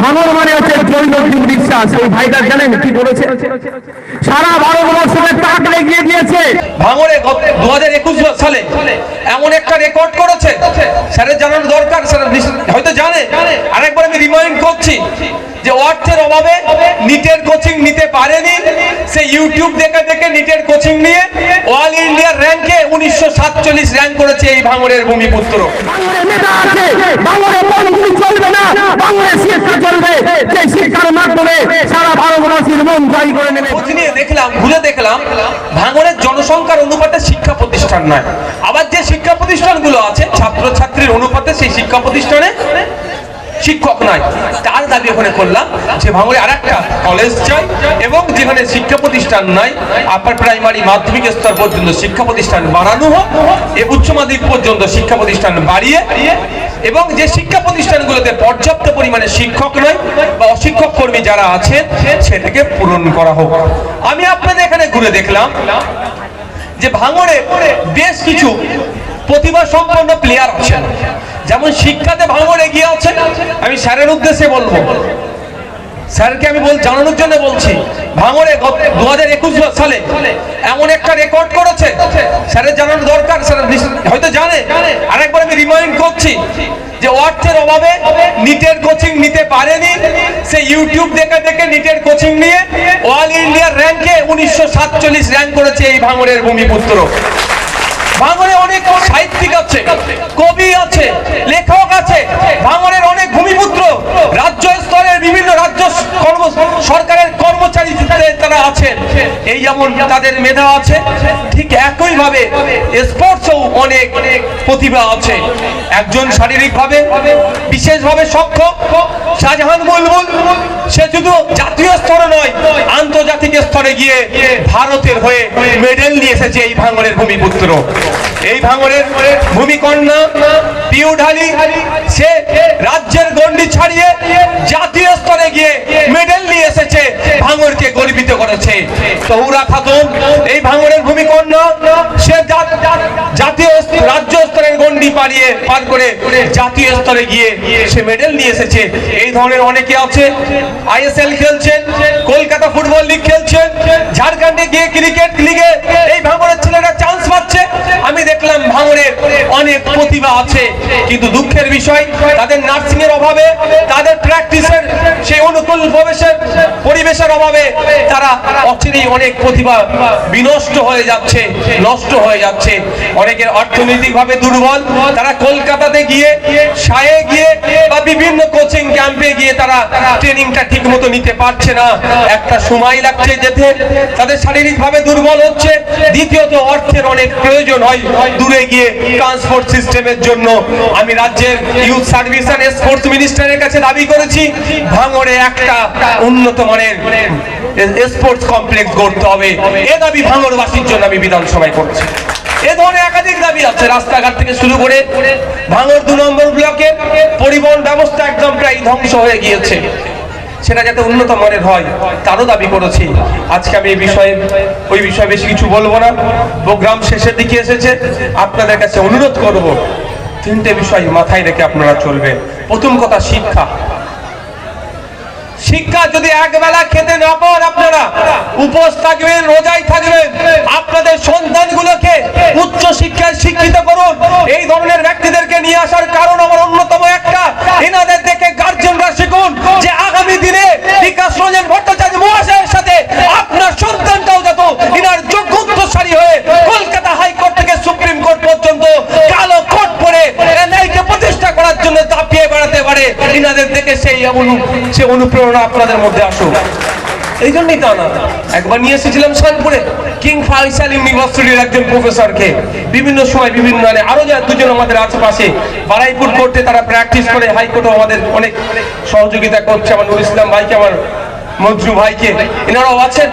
ভাঙর মানে হচ্ছে জৈনজিক বিশ্বাস এই ভাইটা জানেন কি বলেছে? সারা ভারতবর্ষকে তাক লেগিয়ে দিয়েছে। ভাঙরে দু হাজার একুশ সালে এমন একটা রেকর্ড করেছে। স্যারের জানানো দরকার স্যার হয়তো জানে। আরেকবার আমি রিমাইন্ড করছি যে অর্থের অভাবে নিটের কোচিং নিতে পারেনি সে ইউটিউব দেখে দেখে নিটের কোচিং নিয়ে অল ইন্ডিয়ার র্যাঙ্কে উনিশশো সাতচল্লিশ র্যাঙ্ক করেছে এই ভাঙরের ভূমিপুত্র। দেখলাম ঘুরে দেখলাম জনসংখ্যার অনুপাতে শিক্ষা প্রতিষ্ঠান নয় আবার যে শিক্ষা প্রতিষ্ঠানগুলো আছে ছাত্রছাত্রীর অনুপাতে সেই শিক্ষা প্রতিষ্ঠানে শিক্ষক নয়। তার দাবি ওখানে করলাম যে ভাঙড়ে আর একটা কলেজ চাই এবং যেখানে শিক্ষা প্রতিষ্ঠান নাই আপার প্রাইমারি মাধ্যমিক স্তর পর্যন্ত শিক্ষা প্রতিষ্ঠান বাড়ানো হোক, এ উচ্চ মাধ্যমিক পর্যন্ত শিক্ষা প্রতিষ্ঠান বাড়িয়ে এবং যে শিক্ষা প্রতিষ্ঠানগুলোতে পর্যাপ্ত পরিমাণে শিক্ষক নয় বা অশিক্ষক কর্মী যারা আছেন, সেটাকে পূরণ করা হোক। আমি আপনাদের এখানে ঘুরে দেখলাম যে ভাঙড়ে বেশ কিছু প্রতিভা সম্পন্ন প্লেয়ার আছেন। যেমন শিক্ষাতে ভাঙড় এগিয়ে আছে আমি স্যারের উদ্দেশ্যে বলব। স্যারকে আমি বল জানানোর জন্য বলছি, ভাঙড়ে দু হাজার একুশ সালে এমন একটা রেকর্ড করেছে। স্যারের জানানো দরকার, স্যার হয়তো জানে। আরেকবার আমি রিমাইন্ড করছি যে অর্থের অভাবে নিটের কোচিং নিতে পারেনি। সে ইউটিউব দেখে দেখে নিটের কোচিং নিয়ে অল ইন্ডিয়ার র্যাঙ্কে উনিশশো সাতচল্লিশ র্যাঙ্ক করেছে এই ভাঙড়ের ভূমিপুত্র। ভাঙড়ে অনেক সাহিত্যিক আছে, কবি আছে, লেখক আছে। ভাঙনের অনেক ভূমিপুত্র। রাজ্য স্তরের বিভিন্ন রাজ্য সরকারের কর্মচারী যাদের তারা আছেন। এই যেমন তাদের মেধা আছে, ঠিক একই ভাবে স্পোর্টসও অনেক প্রতিভা আছে। একজন শারীরিকভাবে বিশেষভাবে সক্ষম, শাহজাহান বুলবুল, সে শুধু জাতীয় স্তরে নয়, আন্তর্জাতিক স্তরে গিয়ে ভারতের হয়ে মেডেল নিয়ে এসেছে এই ভাঙড়ের ভূমিপুত্র। এই ভাঙড়ের ভূমিকন্যা পিউ ঢালি সে রাজ্যের গন্ডি ছাড়িয়ে জাতীয় স্তরে গিয়ে মেডেল নিয়ে এসেছে ভাঙড়কে গর্বিত করেছে। তহুরা খাতুন, এই ভাঙনের ভূমিকন্যা সে জাতীয় রাজ্য স্তরের গন্ডি পাড়িয়ে পার করে জাতীয় স্তরে গিয়ে সে মেডেল নিয়ে এসেছে। এই ধরনের অনেকে আছে আইএসএল খেলছেন, কলকাতা ফুটবল লিগ খেলছেন, ঝাড়খণ্ডে গিয়ে ক্রিকেট লিগে এই ভাঙনের ছেলেরা চান্স পাচ্ছে। আমি দেখলাম ভাঙড়ের অনেক প্রতিভা আছে, কিন্তু দুঃখের বিষয়, তাদের নার্সিং এর অভাবে, তাদের প্র্যাকটিসের সেই অনুকূল পরিবেশের পরিবেশের অভাবে তারা অচিরেই অনেক প্রতিভা বিনষ্ট হয়ে যাচ্ছে, নষ্ট হয়ে যাচ্ছে। অনেকের অর্থনৈতিকভাবে দুর্বল, তারা কলকাতাতে গিয়ে সায়ে গিয়ে বিভিন্ন কোচিং ক্যাম্পে গিয়ে তারা ট্রেনিংটা ঠিক মতো নিতে পারছে না। একটা সময় লাগছে যেতে। তাদের শারীরিকভাবে দুর্বল হচ্ছে। দ্বিতীয়ত, অর্থের অনেক প্রয়োজন হয় দূরে গিয়ে ট্রান্সপোর্ট সিস্টেমের জন্য। আমি রাজ্যের ইউথ সার্ভিস অ্যান্ড স্পোর্টস মিনিস্টারের কাছে দাবি করেছি, ভাঙড়ে একটা উন্নত মানের স্পোর্টস কমপ্লেক্স গড়তে হবে। এ দাবি ভাঙড়বাসীর জন্য আমি বিধানসভায় করছি। এ ধরনের একাধিক দাবি আছে রাস্তাঘাট থেকে শুরু করে ভাঙড় দু নম্বর ব্লকের পরিবহন ব্যবস্থা একদম প্রায় ধ্বংস হয়ে গিয়েছে। সেটা যাতে উন্নত হয়, তারও দাবি করেছি। আজকে আমি এই বিষয়ে, ওই বিষয়ে বেশি কিছু বলব না। প্রোগ্রাম শেষের দিকে এসেছে। আপনাদের কাছে অনুরোধ করব, তিনটে বিষয় মাথায় রেখে আপনারা চলবেন। প্রথম কথা, শিক্ষা। শিক্ষা যদি একবেলা খেতে না পান আপনারা, উপোস থাকবেন রোজাই থাকবেন আপনাদের সন্তানগুলোকে উচ্চ শিক্ষায় শিক্ষিত করুন এই ধরনের ব্যক্তিদেরকে নিয়ে আসার কারণ আমার অন্যতম একটা এনাদের দেখে গার্জেনরা শিখুন যে আগামী দিনে বিকাশ রঞ্জন ভট্টাচার্য মহাশয়ের সাথে আপনার সন্তানটাও যত এনার যোগ্য উত্তরসারী হয়ে কলকাতা হাইকোর্ট থেকে সুপ্রিম কোর্ট পর্যন্ত কালো কোর্ট পরে ন্যায়কে প্রতিষ্ঠা করার জন্য দাপিয়ে বেড়াতে পারে ইনাদের দেখে সেই সে অনুপ্রেরণা আপনাদের মধ্যে আসুক। এই জন্যই তা না একবার নিয়ে এসেছিলাম শানপুরে কিং ফাইসাল ইউনিভার্সিটির একজন প্রফেসরকে। বিভিন্ন সময় বিভিন্ন মানে আরও যা দুজন আমাদের আশেপাশে। বারাইপুর কোর্টে তারা প্র্যাকটিস করে। হাইকোর্টও আমাদের অনেক সহযোগিতা করছে। আমার নুর ইসলাম ভাইকে, আমার মঞ্জু ভাইকে। এনারাও আছেন।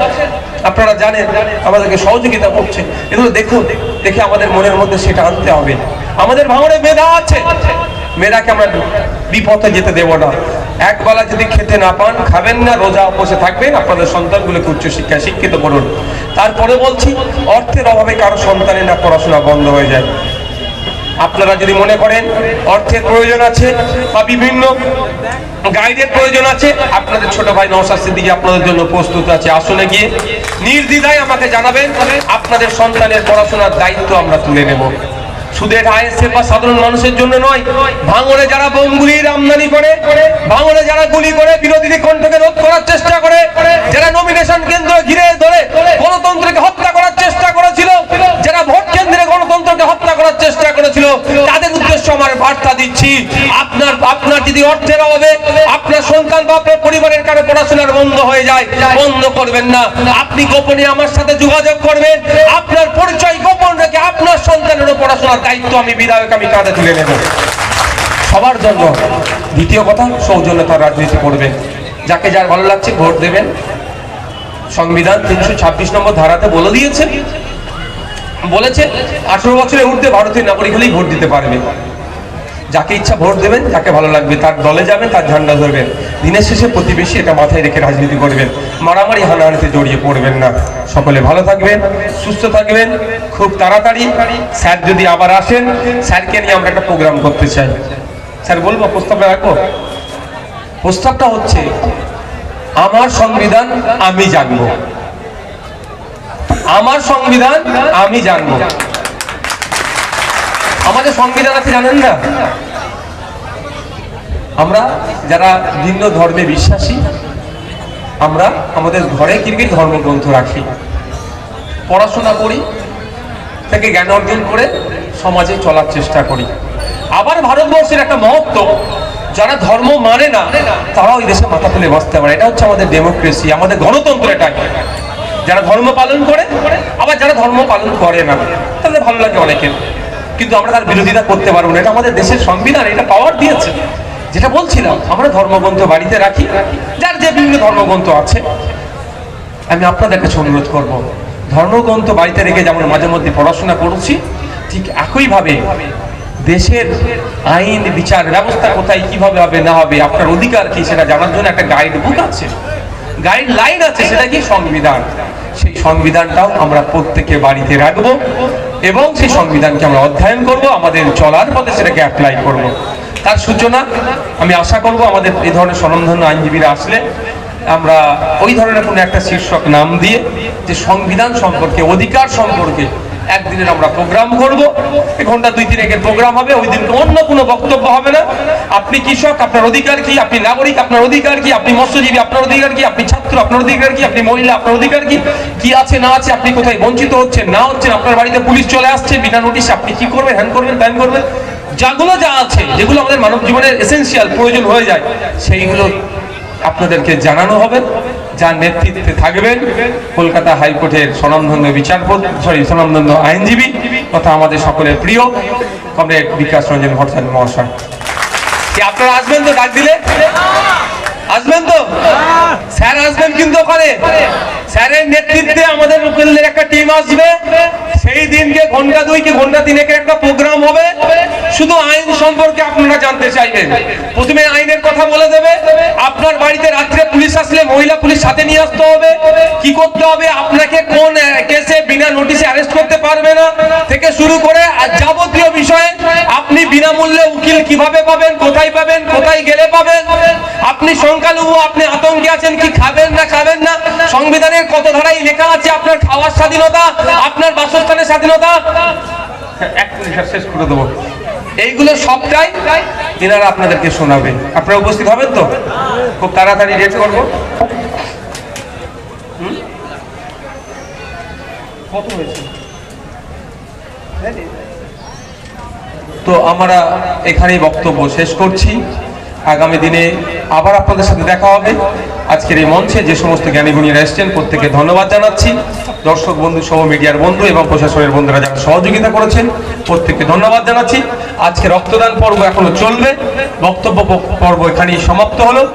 আপনারা জানেন, আমাদেরকে সহযোগিতা করছে। এগুলো দেখুন, দেখে আমাদের মনের মধ্যে সেটা আনতে হবে। আমাদের ভাঙড়ে মেধা আছে। মেয়েরাকে আমরা বিপথে যেতে দেব না। একবেলা যদি খেতে না পান, খাবেন না, রোজা উপসে থাকবেন, আপনাদের সন্তানগুলোকে উচ্চশিক্ষায় শিক্ষিত করুন। তারপরে বলছি, অর্থের অভাবে কারও সন্তানের না পড়াশোনা বন্ধ হয়ে যায়। আপনারা যদি মনে করেন, অর্থের প্রয়োজন আছে বা বিভিন্ন গাইডের প্রয়োজন আছে, আপনাদের ছোট ভাই নওশাদ সিদ্দিকী আপনাদের জন্য প্রস্তুত আছে। আসলে গিয়ে নির্দ্বিধায় আমাকে জানাবেন, আপনাদের সন্তানের পড়াশোনার দায়িত্ব আমরা তুলে নেব। শুধু এটা আইএসএফ সাধারণ মানুষের জন্য নয় যারা আমদানি করে যারা গুলি করে চেষ্টা করে হত্যা করার চেষ্টা ভোট কেন্দ্রে হত্যা করার চেষ্টা করেছিল, তাদের উদ্দেশ্য আমার দিচ্ছি, আপনার আপনার যদি অর্থের আপনার পরিবারের কারও পড়াশোনার বন্ধ হয়ে যায়, বন্ধ করবেন না। আপনি গোপনে আমার সাথে যোগাযোগ করবেন, আপনার পরিচয় সন্তানেরও পড়াশোনার দায়িত্ব আমি বিধায়ক, আমি কাঁধে তুলে নেব। সবার জন্য। দ্বিতীয় কথা, সৌজন্যতার রাজনীতি করবেন যাকে যার ভালো লাগছে ভোট দেবেন। সংবিধান তিনশো ছাব্বিশ নম্বর ধারাতে বলে দিয়েছে। বলেছে, আঠেরো বছরের উঠতে ভারতীয় নাগরিক হলেই ভোট দিতে পারবে। যাকে ইচ্ছা ভোট দেবেন, যাকে ভালো লাগবে, তার দলে যাবেন, তার ঝান্ডা ধরবেন। দিনের শেষে প্রতিবেশী এটা মাথায় রেখে রাজনীতি করবেন। মারামারি হানাহানিতে জড়িয়ে পড়বেন না। সকলে ভালো থাকবেন, সুস্থ থাকবেন, খুব তাড়াতাড়ি। স্যার যদি আবার আসেন, স্যারকে নিয়ে আমরা একটা প্রোগ্রাম করতে চাই। স্যার বলব, প্রস্তাবটা রাখব প্রস্তাবটা হচ্ছে, আমার সংবিধান আমি জানব। আমার সংবিধান আমি জানব। আমাদের সংবিধান আছে, জানেন না? আমরা যারা ভিন্ন ধর্মে বিশ্বাসী আমরা আমাদের ঘরে কীরকম ধর্মগ্রন্থ রাখি। পড়াশোনা করি, থেকে জ্ঞান অর্জন করে সমাজে চলার চেষ্টা করি। আবার ভারতবর্ষের একটা মহত্ব, যারা ধর্ম মানে না তারা ওই দেশে মাথা তুলে বসতে পারে। এটা হচ্ছে আমাদের ডেমোক্রেসি আমাদের গণতন্ত্র এটাই। যারা ধর্ম পালন করে, আবার যারা ধর্ম পালন করে না, তাদের ভালো লাগে অনেকের। কিন্তু আমরা তার বিরোধিতা করতে পারব না। এটা আমাদের দেশের সংবিধান, এটা পাওয়ার দিয়েছে। যেটা বলছিলাম, আমরা ধর্মগ্রন্থ বাড়িতে রাখি, যার যে বিভিন্ন ধর্মগ্রন্থ আছে। আমি আপনাদের কাছে অনুরোধ করব, ধর্মগ্রন্থ বাড়িতে রেখে যেমন মাঝে মধ্যে পড়াশোনা করছি, ঠিক একইভাবে দেশের আইন, বিচার ব্যবস্থা কোথায়, কীভাবে হবে, না হবে, আপনার অধিকার কি সেটা জানার জন্য একটা গাইড বুক আছে। গাইড লাইন আছে, সেটা কি? সংবিধান। সেই সংবিধানটাও আমরা প্রত্যেকে বাড়িতে রাখব এবং সেই সংবিধানকে আমরা অধ্যয়ন করব, আমাদের চলার পথে সেটাকে অ্যাপ্লাই করব। তার সূচনা আমি আশা করব আমাদের এই ধরনের স্বনামধন্য আইনজীবীরা আসলে আমরা ওই ধরনের কোনো একটা শীর্ষক নাম দিয়ে যে সংবিধান সম্পর্কে, অধিকার সম্পর্কে একদিনের আমরা প্রোগ্রাম করব। ঘণ্টা দুই তিনেকের প্রোগ্রাম হবে, ওই দিনকে অন্য কোনো বক্তব্য হবে না। আপনি কৃষক, আপনার অধিকার কি? আপনি নাগরিক, আপনার অধিকার কি? আপনি মৎস্যজীবী, আপনার অধিকার কি? আপনি ছাত্র, আপনার অধিকার কি? আপনি মহিলা, আপনার অধিকার কি? কি আছে, না আছে? আপনি কোথায় বঞ্চিত হচ্ছেন, না হচ্ছেন? আপনার বাড়িতে পুলিশ চলে আসছে, বিনা নোটিশে আপনি কি করবেন, হ্যান করবেন, ত্যান করবেন? যাগুলো যা আছে, যেগুলো আমাদের মানব জীবনের এসেন্সিয়াল প্রয়োজন হয়ে যায়, সেইগুলো আপনাদেরকে জানানো হবে। যার নেতৃত্বে থাকবেন কলকাতা হাইকোর্টের স্বনামধন্য বিচারপতি সরি স্বনামধন্য আইনজীবী, তথা আমাদের সকলের প্রিয় কমরেড বিকাশ রঞ্জন ভট্টাচার্য মহাশয়। আপনারা আসবেন তো ডাক দিলে? আসবেন তো? স্যার আসবেন কিন্তু ওখানে স্যারের নেতৃত্বে আমাদের উকিলদের একটা টিম আসবে। সেই দিনকে ঘণ্টা দুই কি ঘণ্টা তিনেকের একটা প্রোগ্রাম হবে। শুধু আইন সম্পর্কে আপনারা জানতে চাইবেন। প্রথমে আইনের কথা বলে দেবে। আপনার বাড়িতে রাত্রে পুলিশ আসলে মহিলা পুলিশ সাথে নিয়ে আসতে হবে। কি করতে হবে? আপনাকে কোন কেসে বিনা নোটিশে অ্যারেস্ট করতে পারবে না। থেকে শুরু করে যাবতীয় বিষয়ে আপনি বিনামূল্যে উকিল কীভাবে পাবেন, কোথায় পাবেন, কোথায় গেলে পাবেন আপনি সংখ্যালঘু আপনি আতঙ্কে আছেন কি খাবেন না খাবেন না? সংবিধানের কত ধারায় লেখা আছে আপনার খাওয়ার স্বাধীনতা আপনার বাসস্থানের স্বাধীনতা? এক মিনিট শেষ করে দেবো। এইগুলো সবটাই এনারা আপনাদেরকে শোনাবে। আপনারা উপস্থিত হবেন তো? খুব তাড়াতাড়ি রেট করব। কত হয়েছে? তো আমরা এখানেই বক্তব্য শেষ করছি। আগামী দিনে আবার আপনাদের সাথে দেখা হবে। আজকের এই মঞ্চে যে সমস্ত জ্ঞানী জ্ঞানীগুণীরা এসছেন প্রত্যেকে ধন্যবাদ জানাচ্ছি। দর্শক বন্ধু সহ মিডিয়ার বন্ধু এবং প্রশাসনের বন্ধুরা যারা সহযোগিতা করেছেন, প্রত্যেককে ধন্যবাদ জানাচ্ছি। আজকে রক্তদান পর্ব এখনও চলবে। বক্তব্য পর্ব এখানেই সমাপ্ত হলো।